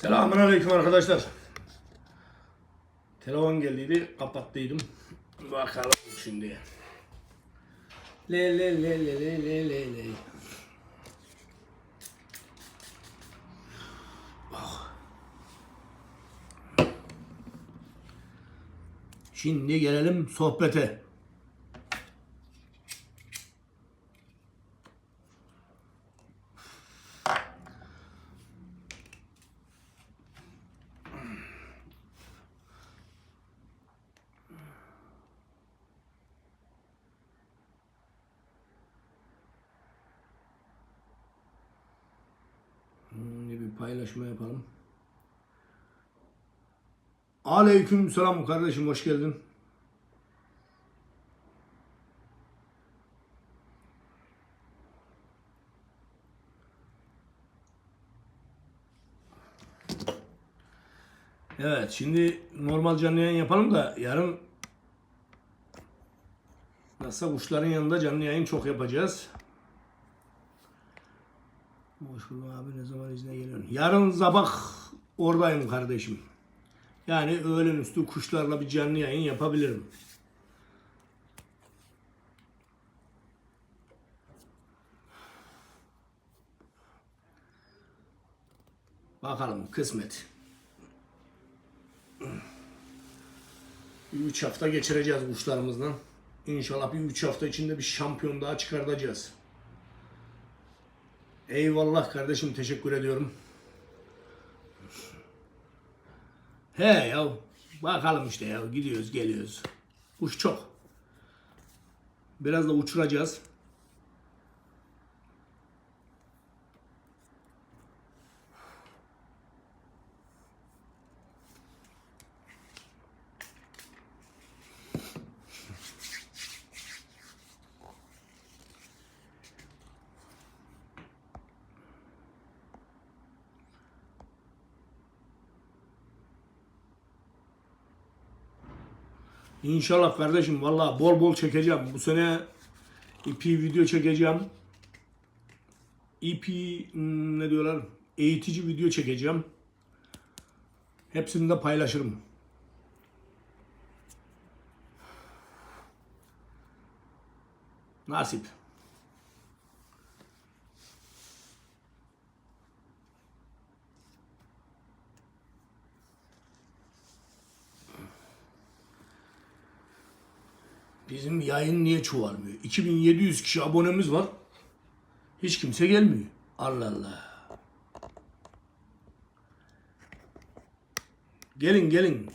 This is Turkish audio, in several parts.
Selamun Aleyküm arkadaşlar. Telefon geldiydi, kapattıydım. Bakalım şimdi. Le le le le le le le le. Ah. Şimdi gelelim sohbete. Şimdi bir paylaşma yapalım. Aleyküm selam kardeşim hoş geldin. Evet şimdi normal canlı yayın yapalım da yarın nasıl kuşların yanında canlı yayın çok yapacağız. Hoş abi ne zaman izne geliyorsun? Yarın sabah oradayım kardeşim. Yani öğlen üstü kuşlarla bir canlı yayın yapabilirim. Bakalım kısmet. Bir üç hafta geçireceğiz kuşlarımızla. İnşallah bir üç hafta içinde bir şampiyon daha çıkartacağız. Eyvallah kardeşim teşekkür ediyorum. He ya bakalım işte ya gidiyoruz geliyoruz. Kuş çok. Biraz da uçuracağız. İnşallah kardeşim valla bol bol çekeceğim. Bu sene ipi video çekeceğim. İpi hmm, ne diyorlar? Eğitici video çekeceğim. Hepsini de paylaşırım. Nasip. Bizim yayın niye çoğalmıyor? 2700 kişi abonemiz var. Hiç kimse gelmiyor. Allah Allah. Gelin gelin.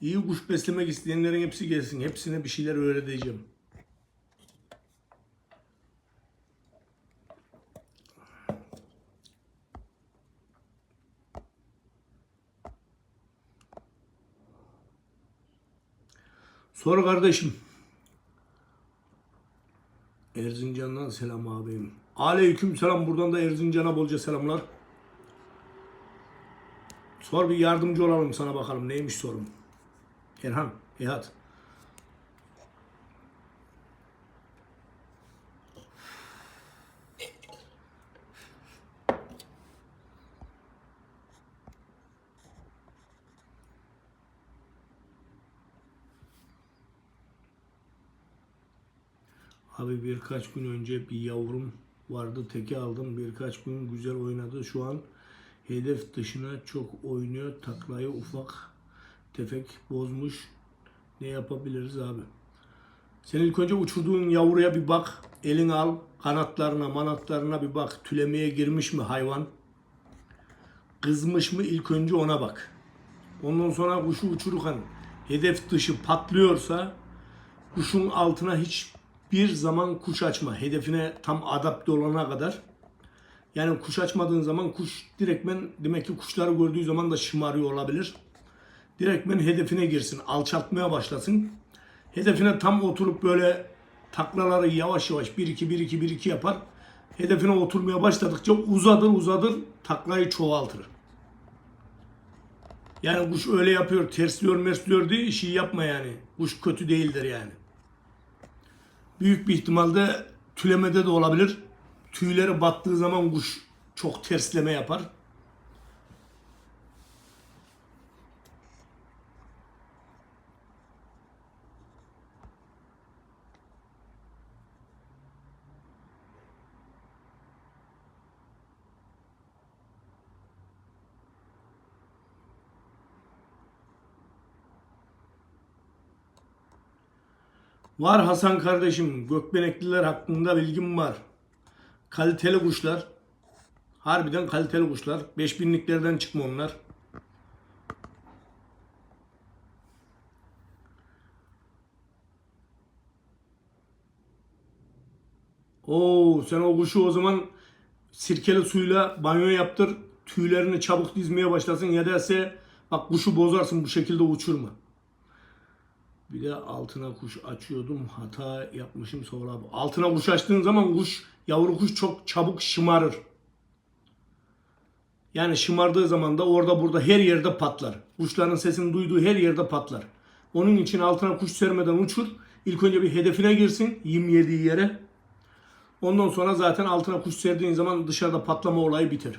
İyi kuş beslemek isteyenlerin hepsi gelsin. Hepsine bir şeyler öğreteceğim. Sor kardeşim. Erzincan'dan selam abim. Aleyküm selam. Buradan da Erzincan'a bolca selamlar. Sor bir yardımcı olalım sana bakalım. Neymiş sorun? Erhan, Nihat. Abi birkaç gün önce bir yavrum vardı teke aldım. Birkaç gün güzel oynadı. Şu an hedef dışına çok oynuyor. Taklayı ufak tefek bozmuş. Ne yapabiliriz abi? Sen ilk önce uçurduğun yavruya bir bak. Elini al kanatlarına manatlarına bir bak. Tülemeye girmiş mi hayvan? Kızmış mı ilk önce ona bak. Ondan sonra kuşu uçururken hedef dışı patlıyorsa kuşun altına hiç bir zaman kuş açma. Hedefine tam adapte olana kadar. Yani kuş açmadığın zaman kuş direktmen demek ki kuşları gördüğü zaman da şımarıyor olabilir. Direktmen hedefine girsin. Alçaltmaya başlasın. Hedefine tam oturup böyle taklaları yavaş yavaş 1-2 1-2 1-2 yapar. Hedefine oturmaya başladıkça uzadır uzadır taklayı çoğaltır. Yani kuş öyle yapıyor, tersliyor, mersliyor diye işi yapma yani. Kuş kötü değildir yani. Büyük bir ihtimalle tülemede de olabilir. Tüyleri battığı zaman kuş çok tersleme yapar. Var Hasan kardeşim. Gökbenekliler hakkında bilgim var. Kaliteli kuşlar. Harbiden kaliteli kuşlar. 5000'liklerden çıkma onlar. Oo, sen o kuşu o zaman sirkeli suyla banyo yaptır. Tüylerini çabuk dizmeye başlasın. Ya derse bak kuşu bozarsın bu şekilde uçurma. Bir de altına kuş açıyordum. Hata yapmışım sonra. Altına kuş açtığın zaman kuş, yavru kuş çok çabuk şımarır. Yani şımardığı zaman da orada burada her yerde patlar. Kuşların sesini duyduğu her yerde patlar. Onun için altına kuş sermeden uçur. İlk önce bir hedefine girsin. Yem yediği yere. Ondan sonra zaten altına kuş serdiğin zaman dışarıda patlama olayı biter.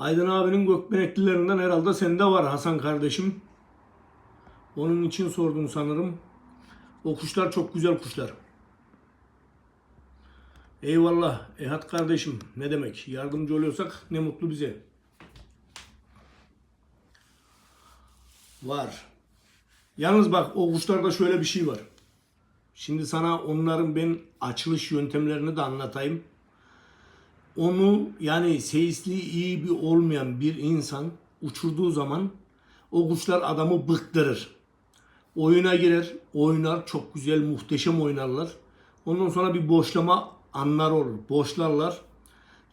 Aydın abinin gökbeneklilerinden herhalde sende var Hasan kardeşim. Onun için sordum sanırım. O kuşlar çok güzel kuşlar. Eyvallah Ehat kardeşim ne demek yardımcı oluyorsak ne mutlu bize. Var. Yalnız bak o kuşlarda şöyle bir şey var. Şimdi sana onların ben açılış yöntemlerini de anlatayım. Onu yani seyisliği iyi bir olmayan bir insan uçurduğu zaman o kuşlar adamı bıktırır. Oyuna girer, oynar, çok güzel, muhteşem oynarlar. Ondan sonra bir boşlama anlar olur. Boşlarlar.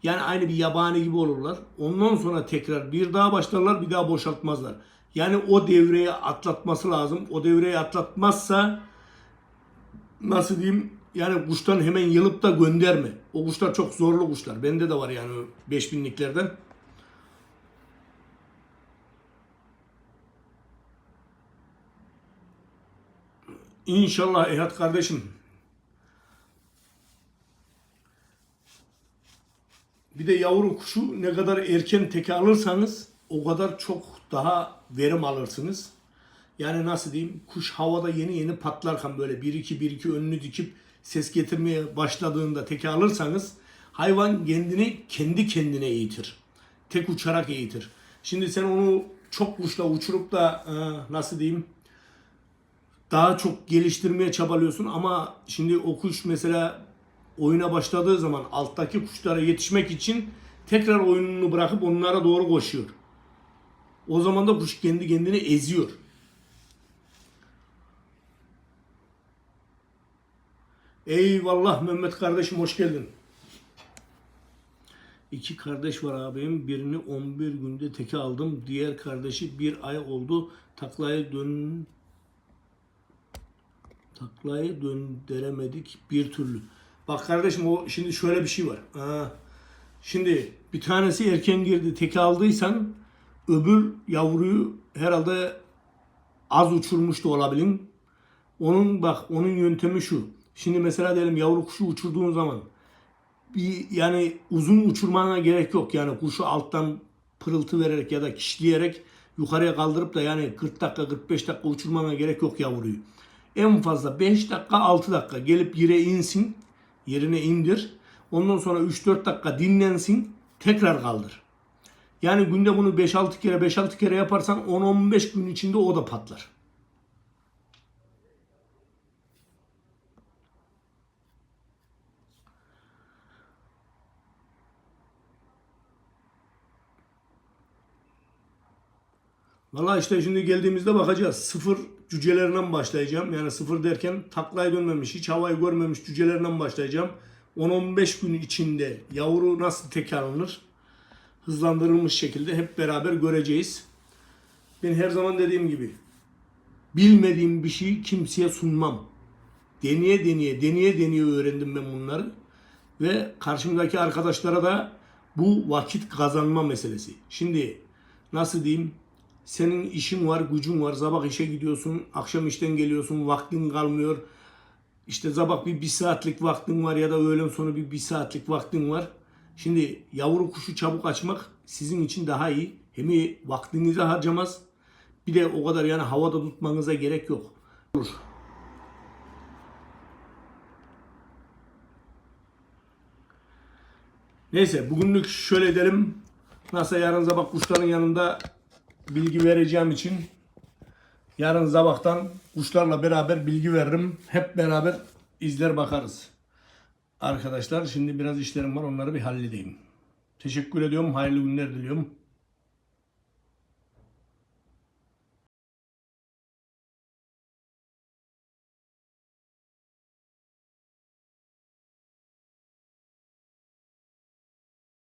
Yani aynı bir yabani gibi olurlar. Ondan sonra tekrar bir daha başlarlar, bir daha boşaltmazlar. Yani o devreye atlatması lazım. O devreye atlatmazsa nasıl diyeyim yani kuştan hemen yılıp da gönderme. O kuşlar çok zorlu kuşlar. Bende de var yani 5000'liklerden. İnşallah Ehat kardeşim. Bir de yavru kuşu ne kadar erken teke alırsanız o kadar çok daha verim alırsınız. Yani nasıl diyeyim kuş havada yeni yeni patlarken böyle 1-2-1-2 önünü dikip ses getirmeye başladığında teke alırsanız hayvan kendini kendi kendine eğitir. Tek uçarak eğitir. Şimdi sen onu çok kuşla uçurup da e, nasıl diyeyim daha çok geliştirmeye çabalıyorsun ama şimdi o kuş mesela oyuna başladığı zaman alttaki kuşlara yetişmek için tekrar oyununu bırakıp onlara doğru koşuyor. O zaman da kuş kendi kendini eziyor. Eyvallah Mehmet kardeşim hoş geldin. İki kardeş var abim. Birini 11 günde teke aldım. Diğer kardeşi bir ay oldu. Taklaya dön taklaya döndüremedik bir türlü. Bak kardeşim o şimdi şöyle bir şey var. Ha, şimdi bir tanesi erken girdi teke aldıysan öbür yavruyu herhalde az uçurmuş da olabilir. Onun bak onun yöntemi şu. Şimdi mesela diyelim yavru kuşu uçurduğun zaman bir yani uzun uçurmana gerek yok. Yani kuşu alttan pırıltı vererek ya da kişleyerek yukarıya kaldırıp da yani 40 dakika 45 dakika uçurmana gerek yok yavruyu. En fazla 5 dakika 6 dakika gelip yere insin. Yerine indir. Ondan sonra 3-4 dakika dinlensin. Tekrar kaldır. Yani günde bunu 5-6 kere 5-6 kere yaparsan 10-15 gün içinde o da patlar. Valla işte şimdi geldiğimizde bakacağız. Sıfır cücelerinden başlayacağım. Yani sıfır derken taklaya dönmemiş, hiç havayı görmemiş cücelerinden başlayacağım. 10-15 gün içinde yavru nasıl tek alınır? Hızlandırılmış şekilde hep beraber göreceğiz. Ben her zaman dediğim gibi bilmediğim bir şeyi kimseye sunmam. Deneye deneye, deneye deneye öğrendim ben bunları. Ve karşımdaki arkadaşlara da bu vakit kazanma meselesi. Şimdi nasıl diyeyim? Senin işin var, gücün var. Sabah işe gidiyorsun, akşam işten geliyorsun, vaktin kalmıyor. İşte sabah bir, bir saatlik vaktin var ya da öğlen sonu bir, bir saatlik vaktin var. Şimdi yavru kuşu çabuk açmak sizin için daha iyi. Hem vaktinizi harcamaz. Bir de o kadar yani havada tutmanıza gerek yok. Olur. Neyse bugünlük şöyle edelim. Nasıl yarın sabah kuşların yanında bilgi vereceğim için yarın sabahtan kuşlarla beraber bilgi veririm. Hep beraber izler bakarız. Arkadaşlar şimdi biraz işlerim var onları bir halledeyim. Teşekkür ediyorum. Hayırlı günler diliyorum.